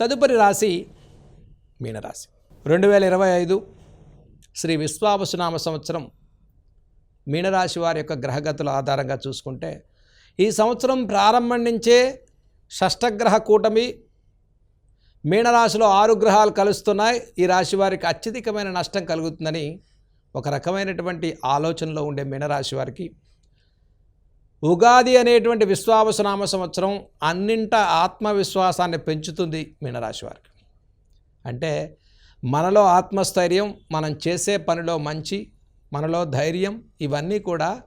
తదుపరి రాశి మీనరాశి. రెండు వేల ఇరవై ఐదు శ్రీ విశ్వావసునామ సంవత్సరం మీనరాశి వారి యొక్క గ్రహగతుల ఆధారంగా చూసుకుంటే ఈ సంవత్సరం ప్రారంభం నుంచే షష్టగ్రహ కూటమి మీనరాశిలో ఆరు గ్రహాలు కలుస్తున్నాయి. ఈ రాశి వారికి అత్యధికమైన నష్టం కలుగుతుందని ఒక రకమైనటువంటి ఆలోచనలో ఉండే మీనరాశి వారికి ఉగాది అనేటువంటి విశ్వావసనామ సంవత్సరం అన్నింట ఆత్మవిశ్వాసాన్ని పెంచుతుంది మీనరాశి వారికి. అంటే మనలో ఆత్మస్థైర్యం మనం చేసే పనిలో మంచి మనలో ధైర్యం ఇవన్నీ కూడా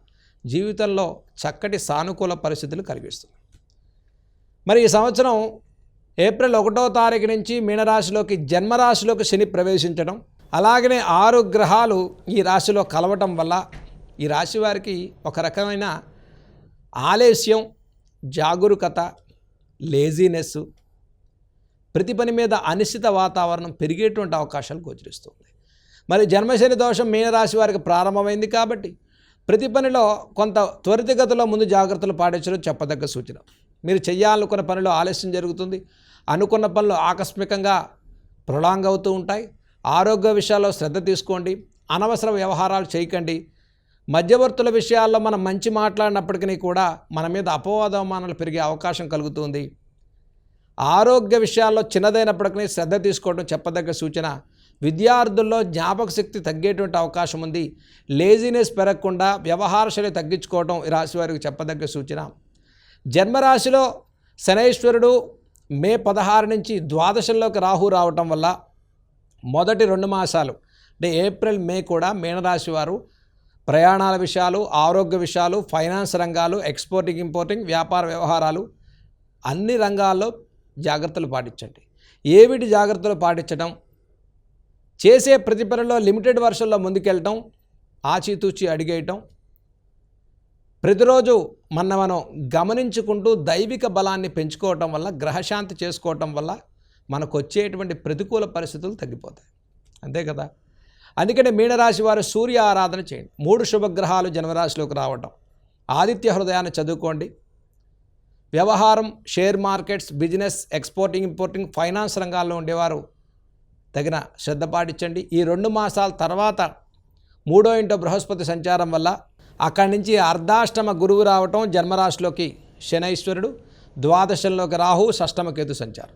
జీవితంలో చక్కటి సానుకూల పరిస్థితులు కలిగిస్తుంది. మరి ఈ సంవత్సరం ఏప్రిల్ ఒకటో తారీఖు నుంచి మీనరాశిలోకి జన్మరాశిలోకి శని ప్రవేశించడం అలాగనే ఆరు గ్రహాలు ఈ రాశిలో కలవటం వల్ల ఈ రాశి వారికి ఒక రకమైన ఆలస్యం జాగరూకత లేజీనెస్ ప్రతి పని మీద అనిశ్చిత వాతావరణం పెరిగేటువంటి అవకాశాలు గోచరిస్తుంది. మరి జన్మశని దోషం మీనరాశి వారికి ప్రారంభమైంది కాబట్టి ప్రతి పనిలో కొంత త్వరితగతిలో ముందు జాగ్రత్తలు పాటించడం చెప్పదగ్గ సూచన. మీరు చేయాలనుకున్న పనిలో ఆలస్యం జరుగుతుంది. అనుకున్న పనులు ఆకస్మికంగా ప్రొలాంగ్ అవుతూ ఉంటాయి. ఆరోగ్య విషయాల్లో శ్రద్ధ తీసుకోండి. అనవసర వ్యవహారాలు చేయకండి. మధ్యవర్తుల విషయాల్లో మనం మంచి మాట్లాడినప్పటికీ కూడా మన మీద అపవాదమానాలు పెరిగే అవకాశం కలుగుతుంది. ఆరోగ్య విషయాల్లో చిన్నదైనప్పటికీ శ్రద్ధ తీసుకోవడం చెప్పదగ్గ సూచన విద్యార్థుల్లో జ్ఞాపక శక్తి తగ్గేటువంటి అవకాశం ఉంది. లేజినెస్ పెరగకుండా వ్యవహార శైలి తగ్గించుకోవడం ఈ రాశి వారికి చెప్పదగ్గ సూచన. జన్మరాశిలో శనైశ్వరుడు మే పదహారు నుంచి ద్వాదశంలోకి రాహు రావటం వల్ల మొదటి రెండు మాసాలు అంటే ఏప్రిల్ మే కూడా మీనరాశి వారు ప్రయాణాల విషయాలు ఆరోగ్య విషయాలు ఫైనాన్స్ రంగాలు ఎక్స్పోర్టింగ్ ఇంపోర్టింగ్ వ్యాపార వ్యవహారాలు అన్ని రంగాల్లో జాగ్రత్తలు పాటించండి. ఏమిటి జాగ్రత్తలు పాటించడం? చేసే ప్రతి పనిలో లిమిటెడ్ వర్షన్లో ముందుకెళ్ళటం ఆచితూచి అడిగేయటం. ప్రతిరోజు మన మనం గమనించుకుంటూ దైవిక బలాన్ని పెంచుకోవటం వల్ల గ్రహశాంతి చేసుకోవటం వల్ల మనకు వచ్చేటువంటి ప్రతికూల పరిస్థితులు తగ్గిపోతాయి. అంతే కదా? అందుకనే మీనరాశి వారు సూర్య ఆరాధన చేయండి. మూడు శుభగ్రహాలు జన్మరాశిలోకి రావటం. ఆదిత్య హృదయాన్ని చదువుకోండి. వ్యవహారం share markets business exporting importing finance రంగాల్లో ఉండేవారు తగిన శ్రద్ధ పాటించండి. ఈ రెండు మాసాల తర్వాత మూడో ఇంటో బృహస్పతి సంచారం వల్ల అక్కడి నుంచి అర్ధాష్టమ గురువు రావటం జన్మరాశిలోకి శనైశ్వరుడు ద్వాదశంలోకి రాహు షష్టమ కేతు సంచారం.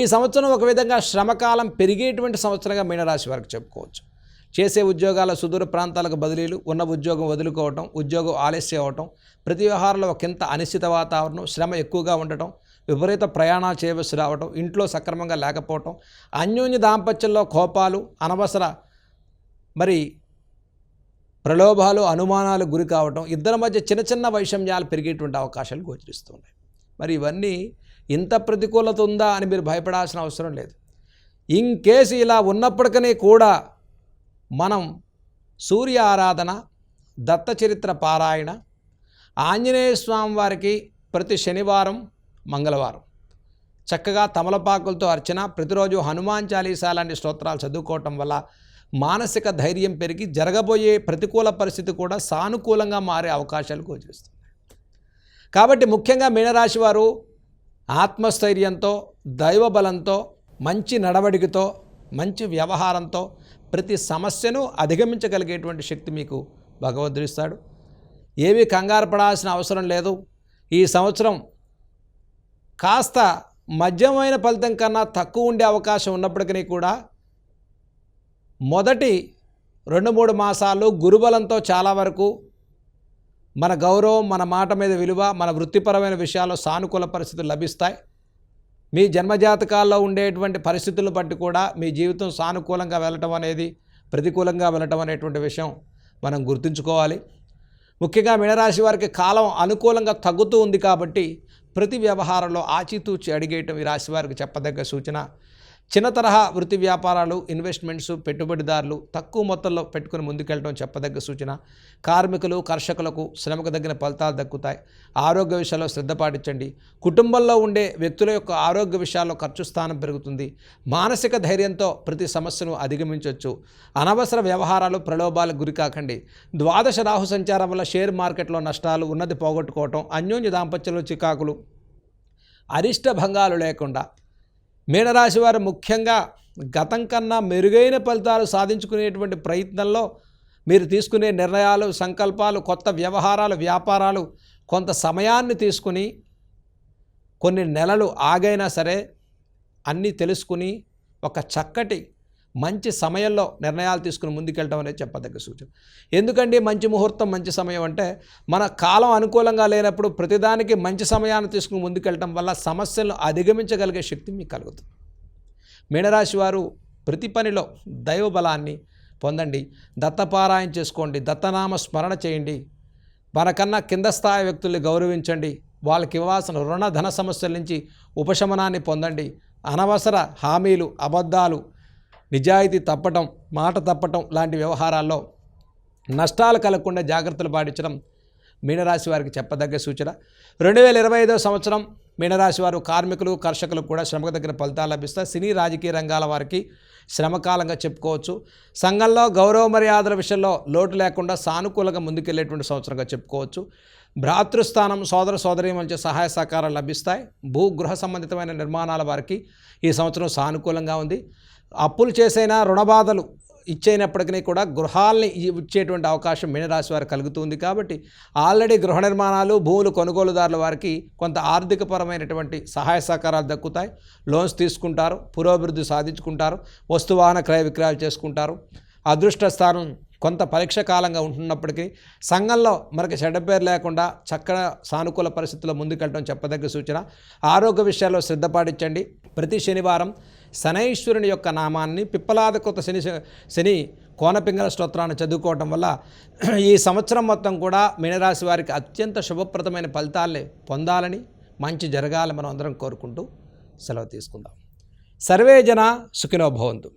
ఈ సంవత్సరం ఒక విధంగా శ్రమకాలం పెరిగేటువంటి సంవత్సరంగా మీనరాశి వారికి చెప్పుకోవచ్చు. చేసే ఉద్యోగాల సుదూర ప్రాంతాలకు బదిలీలు ఉన్న ఉద్యోగం వదులుకోవటం ఉద్యోగం ఆలస్యం అవటం ప్రతి వ్యవహారంలో ఒకంత అనిశ్చిత వాతావరణం శ్రమ ఎక్కువగా ఉండటం విపరీత ప్రయాణాలు చేయవలసి రావటం ఇంట్లో సక్రమంగా లేకపోవటం అన్యోన్య దాంపత్యంలో కోపాలు అనవసర మరి ప్రలోభాలు అనుమానాలు గురి కావటం ఇద్దరి మధ్య చిన్న చిన్న వైషమ్యాలు పెరిగేటువంటి అవకాశాలు గోచరిస్తున్నాయి మరి ఇవన్నీ ఇంత ప్రతికూలత ఉందా అని మీరు భయపడాల్సిన అవసరం లేదు. ఇన్ కేసు ఇలా ఉన్నప్పటికీ కూడా మనం సూర్య ఆరాధన దత్తచరిత్ర పారాయణ ఆంజనేయ స్వామి వారికి ప్రతి శనివారం మంగళవారం. చక్కగా తమలపాకులతో అర్చన ప్రతిరోజు హనుమాన్ చాలీసా లాంటి స్తోత్రాలు చదువుకోవటం వల్ల మానసిక ధైర్యం పెరిగి జరగబోయే ప్రతికూల పరిస్థితి కూడా సానుకూలంగా మారే అవకాశాలు గోచరిస్తుంది కాబట్టి ముఖ్యంగా మీనరాశి వారు ఆత్మస్థైర్యంతో దైవబలంతో మంచి నడవడికతో మంచి వ్యవహారంతో ప్రతి సమస్యను అధిగమించగలిగేటువంటి శక్తి మీకు భగవంతుడు ఇస్తాడు. ఏమీ కంగారు పడాల్సిన అవసరం లేదు. ఈ సంవత్సరం కాస్త మధ్యమైన ఫలితం కన్నా తక్కువ ఉండే అవకాశం ఉన్నప్పటికీ కూడా మొదటి రెండు మూడు మాసాలు గురుబలంతో చాలా వరకు మన గౌరవం మన మాట మీద విలువ మన వృత్తిపరమైన విషయాల్లో సానుకూల పరిస్థితులు లభిస్తాయి. మీ జన్మజాతకాల్లో ఉండేటువంటి పరిస్థితులు బట్టి కూడా మీ జీవితం సానుకూలంగా వెళ్ళటం అనేది ప్రతికూలంగా వెళ్ళటం అనేటువంటి విషయం మనం గుర్తుంచుకోవాలి. ముఖ్యంగా మీనరాశి వారికి కాలం అనుకూలంగా తగ్గుతూ ఉంది కాబట్టి ప్రతి వ్యవహారంలో ఆచితూచి అడిగేయటం ఈ రాశి వారికి చెప్పదగ్గ సూచన. చిన్న తరహా వృత్తి వ్యాపారాలు ఇన్వెస్ట్మెంట్స్ పెట్టుబడిదారులు తక్కువ మొత్తంలో పెట్టుకుని ముందుకెళ్ళడం చెప్పదగ్గ సూచన. కార్మికులు కర్షకులకు శ్రమకు తగిన ఫలితాలు దక్కుతాయి. ఆరోగ్య విషయాల్లో శ్రద్ధ పాటించండి. కుటుంబంలో ఉండే వ్యక్తుల యొక్క ఆరోగ్య విషయాల్లో ఖర్చు స్థానం పెరుగుతుంది. మానసిక ధైర్యంతో ప్రతి సమస్యను అధిగమించవచ్చు. అనవసర వ్యవహారాలు ప్రలోభాలకు గురి కాకండి. ద్వాదశ రాహు సంచారం వల్ల షేర్ మార్కెట్లో నష్టాలు ఉన్నది పోగొట్టుకోవటం అన్యోన్య దాంపత్యంలో చికాకులు అరిష్ట భంగాలు లేకుండా మీనరాశి వారు ముఖ్యంగా గతం కన్నా మెరుగైన ఫలితాలు సాధించుకునేటువంటి ప్రయత్నంలో మీరు తీసుకునే నిర్ణయాలు సంకల్పాలు కొత్త వ్యవహారాలు వ్యాపారాలు కొంత సమయాన్ని తీసుకుని కొన్ని నెలలు ఆగైనా సరే అన్నీ తెలుసుకుని ఒక చక్కటి మంచి సమయంలో నిర్ణయాలు తీసుకుని ముందుకెళ్ళడం అనేది చెప్పదగ్గ సూచన. ఎందుకండి మంచి ముహూర్తం మంచి సమయం అంటే మన కాలం అనుకూలంగా లేనప్పుడు ప్రతిదానికి మంచి సమయాన్ని తీసుకుని ముందుకెళ్ళడం వల్ల సమస్యలను అధిగమించగలిగే శక్తి మీకు కలుగుతుంది. మీనరాశి వారు ప్రతి పనిలో దైవ బలాన్ని పొందండి. దత్తపారాయణ చేసుకోండి. దత్తనామ స్మరణ చేయండి. మనకన్నా కింద స్థాయి వ్యక్తుల్ని గౌరవించండి. వాళ్ళకి ఇవ్వాల్సిన రుణ ధన సమస్యల నుంచి ఉపశమనాన్ని పొందండి. అనవసర హామీలు అబద్ధాలు నిజాయితీ తప్పటం మాట తప్పటం లాంటి వ్యవహారాల్లో నష్టాలు కలగకుండా జాగ్రత్తలు పాటించడం మీనరాశి వారికి చెప్పదగ్గ సూచన. రెండు వేల ఇరవై ఐదో సంవత్సరం మీనరాశి వారు కార్మికులు కర్షకులకు కూడా శ్రమకు తగిన ఫలితాలు లభిస్తాయి. సినీ రాజకీయ రంగాల వారికి శ్రమకాలంగా చెప్పుకోవచ్చు. సంఘంలో గౌరవ మర్యాదల విషయంలో లోటు లేకుండా సానుకూలంగా ముందుకెళ్ళేటువంటి సంవత్సరంగా చెప్పుకోవచ్చు. భ్రాతృస్థానం సోదర సోదరి మధ్య సహాయ సహకారాలు లభిస్తాయి. భూ గృహ సంబంధితమైన నిర్మాణాల వారికి ఈ సంవత్సరం సానుకూలంగా ఉంది. అప్పులు చేసైనా రుణబాధలు ఇచ్చేనప్పటికీ కూడా గృహాల్ని ఇచ్చేటువంటి అవకాశం మీనరాశి వారికి కలుగుతుంది కాబట్టి ఆల్రెడీ గృహ నిర్మాణాలు భూములు కొనుగోలుదారుల వారికి కొంత ఆర్థికపరమైనటువంటి సహాయ సహకారాలు దక్కుతాయి. లోన్స్ తీసుకుంటారు పురోభివృద్ధి సాధించుకుంటారు వస్తువాహన క్రయ విక్రయాలు చేసుకుంటారు. అదృష్ట స్థానం కొంత పరీక్ష కాలంగా ఉంటున్నప్పటికీ సంఘంలో మనకి చెడ్డ పేరు లేకుండా చక్కగా సానుకూల పరిస్థితుల్లో ముందుకెళ్ళడం చెప్పదగ్గ సూచన. ఆరోగ్య విషయాల్లో శ్రద్ధ పాటించండి. ప్రతి శనివారం శనైశ్వరుని యొక్క నామాన్ని పిప్పలాదకృత శని శని కోనపింగళ స్తోత్రాన్ని చదువుకోవటం వల్ల ఈ సంవత్సరం మొత్తం కూడా మీనరాశి వారికి అత్యంత శుభప్రదమైన ఫలితాల్ని పొందాలని మంచి జరగాలని మనం అందరం కోరుకుంటూ సెలవు తీసుకుందాం. సర్వే జన సుఖినో భవంతు.